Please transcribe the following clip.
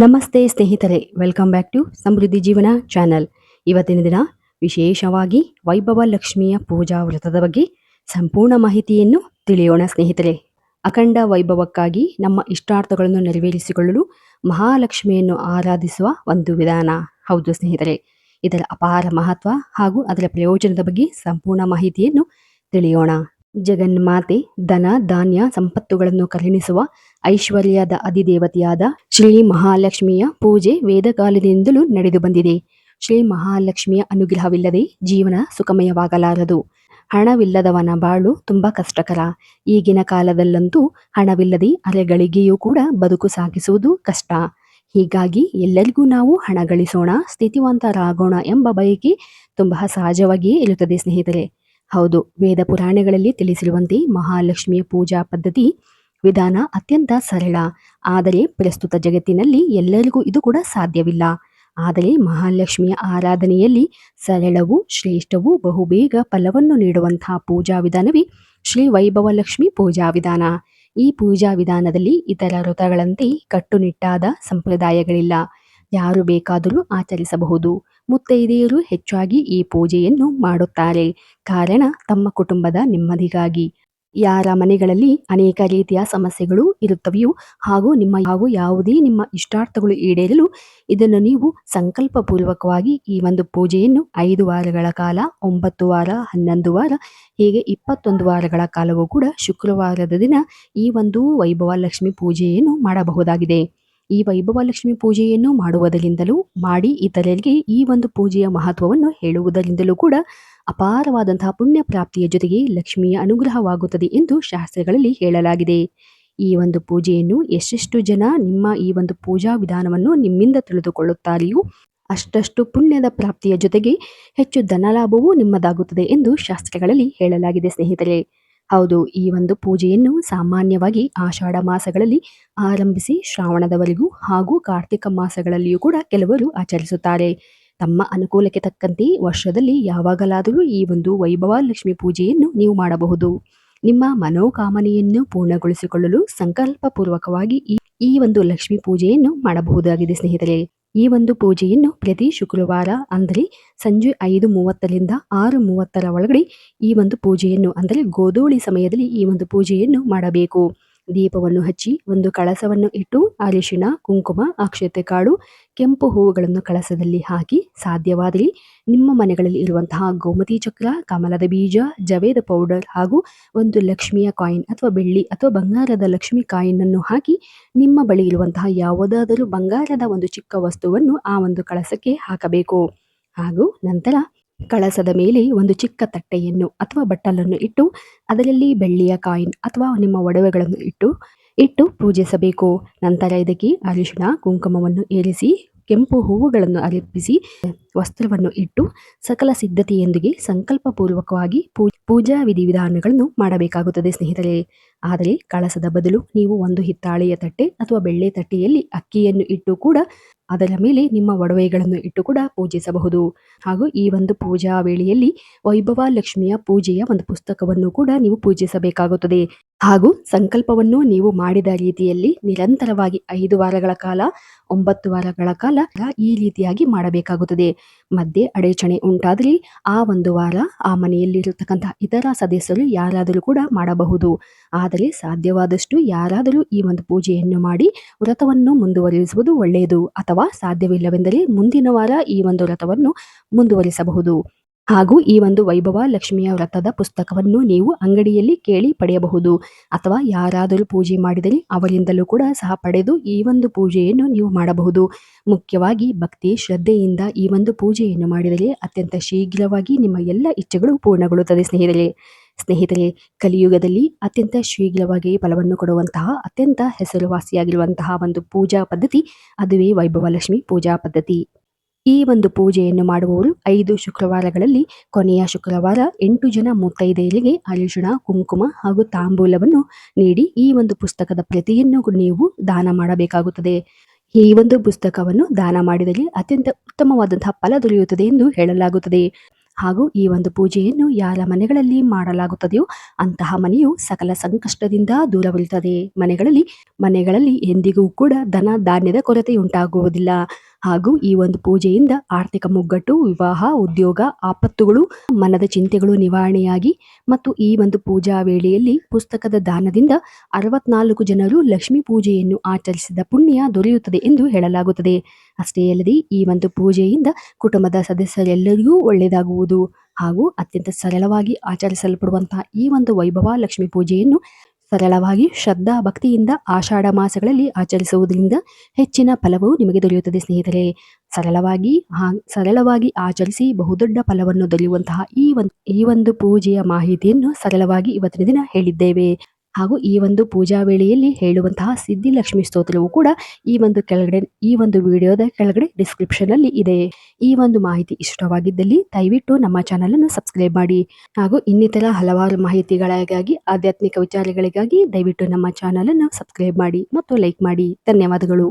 ನಮಸ್ತೆ ಸ್ನೇಹಿತರೆ welcome back to ಸಮೃದ್ಧಿ ಜೀವನ ಚಾನಲ್ ಇವತ್ತಿನ ದಿನ ವಿಶೇಷವಾಗಿ ವೈಭವ ಲಕ್ಷ್ಮಿಯ ಪೂಜಾ ವ್ರತದ ಬಗ್ಗೆ ಸಂಪೂರ್ಣ ಮಾಹಿತಿಯನ್ನು ತಿಳಿಯೋಣ ಸ್ನೇಹಿತರೆ. ಅಖಂಡ ವೈಭವಕ್ಕಾಗಿ ನಮ್ಮ ಇಷ್ಟಾರ್ಥಗಳನ್ನು ನೆರವೇರಿಸಿಕೊಳ್ಳಲು ಮಹಾಲಕ್ಷ್ಮಿಯನ್ನು ಆರಾಧಿಸುವ ಒಂದು ವಿಧಾನ. ಹೌದು ಸ್ನೇಹಿತರೆ, ಇದರ ಅಪಾರ ಮಹತ್ವ ಹಾಗೂ ಅದರ ಪ್ರಯೋಜನದ ಬಗ್ಗೆ ಸಂಪೂರ್ಣ ಮಾಹಿತಿಯನ್ನು ತಿಳಿಯೋಣ. ಜಗನ್ಮಾತೆ, ಧನ, ಧಾನ್ಯ ಸಂಪತ್ತುಗಳನ್ನು ಕರುಣಿಸುವ ಐಶ್ವರ್ಯದ ಅಧಿದೇವತೆಯಾದ ಶ್ರೀ ಮಹಾಲಕ್ಷ್ಮಿಯ ಪೂಜೆ ವೇದಕಾಲದಿಂದಲೂ ನಡೆದು ಬಂದಿದೆ. ಶ್ರೀ ಮಹಾಲಕ್ಷ್ಮಿಯ ಅನುಗ್ರಹವಿಲ್ಲದೆ ಜೀವನ ಸುಖಮಯವಾಗಲಾರದು. ಹಣವಿಲ್ಲದವನ ಬಾಳು ತುಂಬಾ ಕಷ್ಟಕರ. ಈಗಿನ ಕಾಲದಲ್ಲಂತೂ ಹಣವಿಲ್ಲದೆ ಅರೆಗಳಿಗೆಯೂ ಕೂಡ ಬದುಕು ಸಾಗಿಸುವುದು ಕಷ್ಟ. ಹೀಗಾಗಿ ಎಲ್ಲರಿಗೂ ನಾವು ಹಣ ಗಳಿಸೋಣ, ಸ್ಥಿತಿವಂತರಾಗೋಣ ಎಂಬ ಬಯಕೆ ತುಂಬಾ ಸಹಜವಾಗಿಯೇ ಇರುತ್ತದೆ ಸ್ನೇಹಿತರೆ. ಹೌದು, ವೇದ ಪುರಾಣಗಳಲ್ಲಿ ತಿಳಿಸಿರುವಂತೆ ಮಹಾಲಕ್ಷ್ಮಿಯ ಪೂಜಾ ಪದ್ಧತಿ ವಿಧಾನ ಅತ್ಯಂತ ಸರಳ. ಆದರೆ ಪ್ರಸ್ತುತ ಜಗತ್ತಿನಲ್ಲಿ ಎಲ್ಲರಿಗೂ ಇದು ಕೂಡ ಸಾಧ್ಯವಿಲ್ಲ. ಆದರೆ ಮಹಾಲಕ್ಷ್ಮಿಯ ಆರಾಧನೆಯಲ್ಲಿ ಸರಳವು ಶ್ರೇಷ್ಠವು ಬಹುಬೇಗ ಫಲವನ್ನು ನೀಡುವಂತಹ ಪೂಜಾ ವಿಧಾನವೇ ಶ್ರೀ ವೈಭವ ಲಕ್ಷ್ಮಿ ಪೂಜಾ ವಿಧಾನ. ಈ ಪೂಜಾ ವಿಧಾನದಲ್ಲಿ ಇತರ ವೃತಗಳಂತೆ ಕಟ್ಟುನಿಟ್ಟಾದ ಸಂಪ್ರದಾಯಗಳಿಲ್ಲ. ಯಾರು ಬೇಕಾದರೂ ಆಚರಿಸಬಹುದು. ಮುತ್ತೈದೆಯರು ಹೆಚ್ಚಾಗಿ ಈ ಪೂಜೆಯನ್ನು ಮಾಡುತ್ತಾರೆ. ಕಾರಣ, ತಮ್ಮ ಕುಟುಂಬದ ನೆಮ್ಮದಿಗಾಗಿ. ಯಾರ ಮನೆಗಳಲ್ಲಿ ಅನೇಕ ರೀತಿಯ ಸಮಸ್ಯೆಗಳು ಇರುತ್ತವೆಯೋ ಹಾಗೂ ನಿಮ್ಮ ಹಾಗೂ ಯಾವುದೇ ನಿಮ್ಮ ಇಷ್ಟಾರ್ಥಗಳು ಈಡೇರಲು ಇದನ್ನು ನೀವು ಸಂಕಲ್ಪ ಪೂರ್ವಕವಾಗಿ ಈ ಒಂದು ಪೂಜೆಯನ್ನು ಐದು ವಾರಗಳ ಕಾಲ, ಒಂಬತ್ತು ವಾರ, ಹನ್ನೊಂದು ವಾರ, ಹೀಗೆ ಇಪ್ಪತ್ತೊಂದು ವಾರಗಳ ಕಾಲವೂ ಕೂಡ ಶುಕ್ರವಾರದ ದಿನ ಈ ಒಂದು ವೈಭವ ಲಕ್ಷ್ಮಿ ಪೂಜೆಯನ್ನು ಮಾಡಬಹುದಾಗಿದೆ. ಈ ವೈಭವ ಲಕ್ಷ್ಮಿ ಪೂಜೆಯನ್ನು ಮಾಡುವುದರಿಂದಲೂ ಮಾಡಿ ಇತರರಿಗೆ ಈ ಒಂದು ಪೂಜೆಯ ಮಹತ್ವವನ್ನು ಹೇಳುವುದರಿಂದಲೂ ಕೂಡ ಅಪಾರವಾದಂತಹ ಪುಣ್ಯ ಪ್ರಾಪ್ತಿಯ ಜೊತೆಗೆ ಲಕ್ಷ್ಮಿಯ ಅನುಗ್ರಹವಾಗುತ್ತದೆ ಎಂದು ಶಾಸ್ತ್ರಗಳಲ್ಲಿ ಹೇಳಲಾಗಿದೆ. ಈ ಒಂದು ಪೂಜೆಯನ್ನು ಎಷ್ಟೆಷ್ಟು ಜನ ನಿಮ್ಮ ಈ ಒಂದು ಪೂಜಾ ವಿಧಾನವನ್ನು ನಿಮ್ಮಿಂದ ತಿಳಿದುಕೊಳ್ಳುತ್ತಾರೆಯೋ ಅಷ್ಟಷ್ಟು ಪುಣ್ಯದ ಪ್ರಾಪ್ತಿಯ ಜೊತೆಗೆ ಹೆಚ್ಚು ಧನಲಾಭವೂ ನಿಮ್ಮದಾಗುತ್ತದೆ ಎಂದು ಶಾಸ್ತ್ರಗಳಲ್ಲಿ ಹೇಳಲಾಗಿದೆ ಸ್ನೇಹಿತರೆ. ಹೌದು, ಈ ಒಂದು ಪೂಜೆಯನ್ನು ಸಾಮಾನ್ಯವಾಗಿ ಆಷಾಢ ಮಾಸಗಳಲ್ಲಿ ಆರಂಭಿಸಿ ಶ್ರಾವಣದವರೆಗೂ ಹಾಗೂ ಕಾರ್ತಿಕ ಮಾಸಗಳಲ್ಲಿಯೂ ಕೂಡ ಕೆಲವರು ಆಚರಿಸುತ್ತಾರೆ. ತಮ್ಮ ಅನುಕೂಲಕ್ಕೆ ತಕ್ಕಂತೆ ವರ್ಷದಲ್ಲಿ ಯಾವಾಗಲಾದರೂ ಈ ಒಂದು ವೈಭವ ಲಕ್ಷ್ಮಿ ಪೂಜೆಯನ್ನು ನೀವು ಮಾಡಬಹುದು. ನಿಮ್ಮ ಮನೋಕಾಮನೆಯನ್ನು ಪೂರ್ಣಗೊಳಿಸಿಕೊಳ್ಳಲು ಸಂಕಲ್ಪ ಪೂರ್ವಕವಾಗಿ ಈ ಈ ಒಂದು ಲಕ್ಷ್ಮಿ ಪೂಜೆಯನ್ನು ಮಾಡಬಹುದಾಗಿದೆ ಸ್ನೇಹಿತರೆ. ಈ ಒಂದು ಪೂಜೆಯನ್ನು ಪ್ರತಿ ಶುಕ್ರವಾರ ಅಂದರೆ ಸಂಜೆ ಐದು ಮೂವತ್ತರಿಂದ ಆರು ಮೂವತ್ತರ ಒಳಗಡೆ ಈ ಒಂದು ಪೂಜೆಯನ್ನು, ಅಂದರೆ ಗೋಧೂಳಿ ಸಮಯದಲ್ಲಿ ಈ ಒಂದು ಪೂಜೆಯನ್ನು ಮಾಡಬೇಕು. ದೀಪವನ್ನು ಹಚ್ಚಿ ಒಂದು ಕಳಸವನ್ನು ಇಟ್ಟು ಅರಿಶಿಣ, ಕುಂಕುಮ, ಅಕ್ಷತೆ ಕಾಳು, ಕೆಂಪು ಹೂವುಗಳನ್ನು ಕಳಸದಲ್ಲಿ ಹಾಕಿ ಸಾಧ್ಯವಾದಲ್ಲಿ ನಿಮ್ಮ ಮನೆಗಳಲ್ಲಿ ಇರುವಂತಹ ಗೋಮತಿ ಚಕ್ರ, ಕಮಲದ ಬೀಜ, ಜವೇದ ಪೌಡರ್ ಹಾಗೂ ಒಂದು ಲಕ್ಷ್ಮಿಯ ಕಾಯಿನ್ ಅಥವಾ ಬೆಳ್ಳಿ ಅಥವಾ ಬಂಗಾರದ ಲಕ್ಷ್ಮಿ ಕಾಯಿನನ್ನು ಹಾಕಿ ನಿಮ್ಮ ಬಳಿ ಇರುವಂತಹ ಯಾವುದಾದರೂ ಬಂಗಾರದ ಒಂದು ಚಿಕ್ಕ ವಸ್ತುವನ್ನು ಆ ಒಂದು ಕಳಸಕ್ಕೆ ಹಾಕಬೇಕು. ಹಾಗೂ ನಂತರ ಕಳಸದ ಮೇಲೆ ಒಂದು ಚಿಕ್ಕ ತಟ್ಟೆಯನ್ನು ಅಥವಾ ಬಟ್ಟಲನ್ನು ಇಟ್ಟು, ಅದರಲ್ಲಿ ಬೆಳ್ಳಿಯ ಕಾಯಿನ್ ಅಥವಾ ನಿಮ್ಮ ಒಡವೆಗಳನ್ನು ಇಟ್ಟು ಇಟ್ಟು ಪೂಜಿಸಬೇಕು. ನಂತರ ಇದಕ್ಕೆ ಅರಿಶಿಣ, ಕುಂಕುಮವನ್ನು ಏರಿಸಿ, ಕೆಂಪು ಹೂವುಗಳನ್ನು ಅರ್ಪಿಸಿ, ವಸ್ತ್ರವನ್ನು ಇಟ್ಟು ಸಕಲ ಸಿದ್ಧತೆಯೊಂದಿಗೆ ಸಂಕಲ್ಪ ಪೂರ್ವಕವಾಗಿ ಪೂಜಾ ವಿಧಿವಿಧಾನಗಳನ್ನು ಮಾಡಬೇಕಾಗುತ್ತದೆ ಸ್ನೇಹಿತರೆ. ಆದರೆ ಕಳಸದ ಬದಲು ನೀವು ಒಂದು ಹಿತ್ತಾಳೆಯ ತಟ್ಟೆ ಅಥವಾ ಬೆಳ್ಳೆ ತಟ್ಟೆಯಲ್ಲಿ ಅಕ್ಕಿಯನ್ನು ಇಟ್ಟು ಕೂಡ ಅದರ ಮೇಲೆ ನಿಮ್ಮ ಒಡವೆಗಳನ್ನು ಇಟ್ಟು ಕೂಡ ಪೂಜಿಸಬಹುದು. ಹಾಗೂ ಈ ಒಂದು ಪೂಜಾ ವೇಳೆಯಲ್ಲಿ ವೈಭವ ಲಕ್ಷ್ಮಿಯ ಪೂಜೆಯ ಒಂದು ಪುಸ್ತಕವನ್ನು ಕೂಡ ನೀವು ಪೂಜಿಸಬೇಕಾಗುತ್ತದೆ. ಹಾಗೂ ಸಂಕಲ್ಪವನ್ನು ನೀವು ಮಾಡಿದ ರೀತಿಯಲ್ಲಿ ನಿರಂತರವಾಗಿ ಐದು ವಾರಗಳ ಕಾಲ, ಒಂಬತ್ತು ವಾರಗಳ ಕಾಲ ಈ ರೀತಿಯಾಗಿ ಮಾಡಬೇಕಾಗುತ್ತದೆ. ಮಧ್ಯೆ ಅಡಚಣೆ ಉಂಟಾದರೆ ಆ ಒಂದು ವಾರ ಆ ಮನೆಯಲ್ಲಿರತಕ್ಕಂತಹ ಇತರ ಸದಸ್ಯರು ಯಾರಾದರೂ ಕೂಡ ಮಾಡಬಹುದು. ಆದರೆ ಸಾಧ್ಯವಾದಷ್ಟು ಯಾರಾದರೂ ಈ ಒಂದು ಪೂಜೆಯನ್ನು ಮಾಡಿ ವ್ರತವನ್ನು ಮುಂದುವರಿಸುವುದು ಒಳ್ಳೆಯದು ಅಥವಾ ಸಾಧ್ಯವಿಲ್ಲವೆಂದರೆ ಮುಂದಿನ ವಾರ ಈ ಒಂದು ವ್ರತವನ್ನು ಮುಂದುವರಿಸಬಹುದು. ಹಾಗೂ ಈ ಒಂದು ವೈಭವ ಲಕ್ಷ್ಮಿಯ ವ್ರತದ ಪುಸ್ತಕವನ್ನು ನೀವು ಅಂಗಡಿಯಲ್ಲಿ ಕೇಳಿ ಪಡೆಯಬಹುದು. ಅಥವಾ ಯಾರಾದರೂ ಪೂಜೆ ಮಾಡಿದರೆ ಅವರಿಂದಲೂ ಕೂಡ ಸಹ ಪಡೆದು ಈ ಒಂದು ಪೂಜೆಯನ್ನು ನೀವು ಮಾಡಬಹುದು. ಮುಖ್ಯವಾಗಿ ಭಕ್ತಿ, ಶ್ರದ್ಧೆಯಿಂದ ಈ ಒಂದು ಪೂಜೆಯನ್ನು ಮಾಡಿದರೆ ಅತ್ಯಂತ ಶೀಘ್ರವಾಗಿ ನಿಮ್ಮ ಎಲ್ಲ ಇಚ್ಛೆಗಳು ಪೂರ್ಣಗೊಳ್ಳುತ್ತದೆ ಸ್ನೇಹಿತರೆ. ಸ್ನೇಹಿತರೆ, ಕಲಿಯುಗದಲ್ಲಿ ಅತ್ಯಂತ ಶೀಘ್ರವಾಗಿ ಫಲವನ್ನು ಕೊಡುವಂತಹ, ಅತ್ಯಂತ ಹೆಸರುವಾಸಿಯಾಗಿರುವಂತಹ ಒಂದು ಪೂಜಾ ಪದ್ಧತಿ, ಅದುವೇ ವೈಭವ ಲಕ್ಷ್ಮಿ ಪೂಜಾ ಪದ್ಧತಿ. ಈ ಒಂದು ಪೂಜೆಯನ್ನು ಮಾಡುವವರು ಐದು ಶುಕ್ರವಾರಗಳಲ್ಲಿ, ಕೊನೆಯ ಶುಕ್ರವಾರ ಎಂಟು ಜನ ಮುತ್ತೈದೆಯರಿಗೆ ಅರಿಶಿಣ, ಕುಂಕುಮ ಹಾಗೂ ತಾಂಬೂಲವನ್ನು ನೀಡಿ ಈ ಒಂದು ಪುಸ್ತಕದ ಪ್ರತಿಯನ್ನು ನೀವು ದಾನ ಮಾಡಬೇಕಾಗುತ್ತದೆ. ಈ ಒಂದು ಪುಸ್ತಕವನ್ನು ದಾನ ಮಾಡಿದರೆ ಅತ್ಯಂತ ಉತ್ತಮವಾದಂತಹ ಫಲ ದೊರೆಯುತ್ತದೆ ಎಂದು ಹೇಳಲಾಗುತ್ತದೆ. ಹಾಗೂ ಈ ಒಂದು ಪೂಜೆಯನ್ನು ಯಾರ ಮನೆಗಳಲ್ಲಿ ಮಾಡಲಾಗುತ್ತದೆಯೋ ಅಂತಹ ಮನೆಯು ಸಕಲ ಸಂಕಷ್ಟದಿಂದ ದೂರವಿರುತ್ತದೆ. ಮನೆಗಳಲ್ಲಿ ಮನೆಗಳಲ್ಲಿ ಎಂದಿಗೂ ಕೂಡ ಧನ ಧಾನ್ಯದ ಕೊರತೆ ಉಂಟಾಗುವುದಿಲ್ಲ ಹಾಗೂ ಈ ಒಂದು ಪೂಜೆಯಿಂದ ಆರ್ಥಿಕ ಮುಗ್ಗಟ್ಟು, ವಿವಾಹ, ಉದ್ಯೋಗ, ಆಪತ್ತುಗಳು, ಮನದ ಚಿಂತೆಗಳು ನಿವಾರಣೆಯಾಗಿ ಮತ್ತು ಈ ಒಂದು ಪೂಜಾ ವೇಳೆಯಲ್ಲಿ ಪುಸ್ತಕದ ದಾನದಿಂದ ಅರವತ್ನಾಲ್ಕು ಜನರು ಲಕ್ಷ್ಮೀ ಪೂಜೆಯನ್ನು ಆಚರಿಸಿದ ಪುಣ್ಯ ದೊರೆಯುತ್ತದೆ ಎಂದು ಹೇಳಲಾಗುತ್ತದೆ. ಅಷ್ಟೇ ಅಲ್ಲದೆ ಈ ಒಂದು ಪೂಜೆಯಿಂದ ಕುಟುಂಬದ ಸದಸ್ಯರೆಲ್ಲರಿಗೂ ಒಳ್ಳೆಯದಾಗುವುದು ಹಾಗೂ ಅತ್ಯಂತ ಸರಳವಾಗಿ ಆಚರಿಸಲ್ಪಡುವಂತಹ ಈ ಒಂದು ವೈಭವ ಲಕ್ಷ್ಮೀ ಪೂಜೆಯನ್ನು ಸರಳವಾಗಿ ಶ್ರದ್ಧಾ ಭಕ್ತಿಯಿಂದ ಆಷಾಢ ಮಾಸಗಳಲ್ಲಿ ಆಚರಿಸುವುದರಿಂದ ಹೆಚ್ಚಿನ ಫಲವು ನಿಮಗೆ ದೊರೆಯುತ್ತದೆ, ಸ್ನೇಹಿತರೆ. ಸರಳವಾಗಿ ಸರಳವಾಗಿ ಆಚರಿಸಿ ಬಹುದೊಡ್ಡ ಫಲವನ್ನು ದೊರೆಯುವಂತಹ ಈ ಒಂದು ಈ ಒಂದು ಪೂಜೆಯ ಮಾಹಿತಿಯನ್ನು ಸರಳವಾಗಿ ಇವತ್ತಿನ ದಿನ ಹೇಳಿದ್ದೇವೆ. ಹಾಗೂ ಈ ಒಂದು ಪೂಜಾ ವೇಳೆಯಲ್ಲಿ ಹೇಳುವಂತಹ ಸಿದ್ಧಿಲಕ್ಷ್ಮಿ ಸ್ತೋತ್ರವು ಕೂಡ ಈ ಒಂದು ಕೆಳಗಡೆ, ಈ ಒಂದು ವಿಡಿಯೋದ ಕೆಳಗಡೆ ಡಿಸ್ಕ್ರಿಪ್ಷನ್ ಅಲ್ಲಿ ಇದೆ. ಈ ಒಂದು ಮಾಹಿತಿ ಇಷ್ಟವಾಗಿದ್ದಲ್ಲಿ ದಯವಿಟ್ಟು ನಮ್ಮ ಚಾನೆಲ್ ಅನ್ನು ಸಬ್ಸ್ಕ್ರೈಬ್ ಮಾಡಿ. ಹಾಗೂ ಇನ್ನಿತರ ಹಲವಾರು ಮಾಹಿತಿಗಳಿಗಾಗಿ, ಆಧ್ಯಾತ್ಮಿಕ ವಿಚಾರಗಳಿಗಾಗಿ ದಯವಿಟ್ಟು ನಮ್ಮ ಚಾನೆಲ್ ಅನ್ನು ಸಬ್ಸ್ಕ್ರೈಬ್ ಮಾಡಿ ಮತ್ತು ಲೈಕ್ ಮಾಡಿ. ಧನ್ಯವಾದಗಳು.